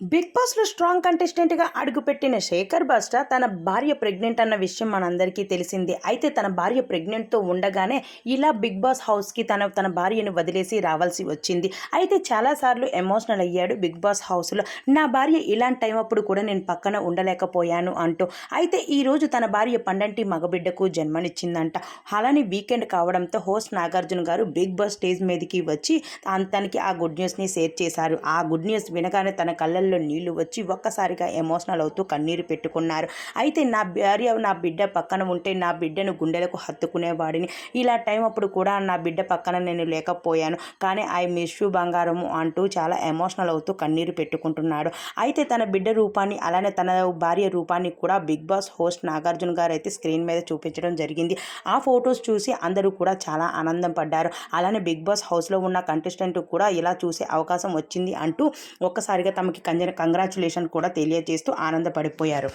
Big బాస్లో strong కంటెస్టెంట్గా అడుగుపెట్టిన శేఖర్ బాస్టా తన భార్య ప్రెగ్నెంట్ అన్న విషయం మనందరికీ తెలిసింది. అయితే తన భార్య ప్రెగ్నెంట్తో ఉండగానే ఇలా బిగ్ బాస్ హౌస్కి తన తన భార్యను వదిలేసి రావాల్సి వచ్చింది. అయితే చాలాసార్లు ఎమోషనల్ అయ్యాడు బిగ్ బాస్ హౌస్లో. నా భార్య ఇలాంటి టైం అప్పుడు కూడా నేను పక్కన ఉండలేకపోయాను అంటూ. అయితే ఈరోజు తన భార్య పండంటి మగబిడ్డకు జన్మనిచ్చిందంట. అలానే వీకెండ్ కావడంతో హోస్ట్ నాగార్జున గారు బిగ్ బాస్ స్టేజ్ మీదకి వచ్చి తనకి ఆ గుడ్ న్యూస్ని షేర్ చేశారు. ఆ గుడ్ న్యూస్ వినగానే తన కళ్ళల్లో నీళ్ళు వచ్చి ఒక్కసారిగా ఎమోషనల్ అవుతూ కన్నీరు పెట్టుకున్నారు. అయితే నా భార్య నా బిడ్డ పక్కన ఉంటే నా బిడ్డను గుండెలకు హత్తుకునేవాడిని. ఇలా టైం అప్పుడు కూడా నా బిడ్డ పక్కన నేను లేకపోయాను. కానీ ఐ మిస్ యూ బంగారము అంటూ చాలా ఎమోషనల్ అవుతూ కన్నీరు పెట్టుకుంటున్నాడు. అయితే తన బిడ్డ రూపాన్ని అలానే తన భార్య రూపాన్ని కూడా బిగ్ బాస్ హోస్ట్ నాగార్జున గారు అయితే స్క్రీన్ మీద చూపించడం జరిగింది. ఆ ఫొటోస్ చూసి అందరూ కూడా చాలా ఆనందం పడ్డారు. అలానే బిగ్ బాస్ హౌస్లో ఉన్న కంటెస్టెంట్ కూడా ఇలా చూసే అవకాశం వచ్చింది అంటూ ఒక్కసారిగా తమకి కంజన కంగ్రాచులేషన్ కూడా తెలియజేస్తూ ఆనందపడిపోయారు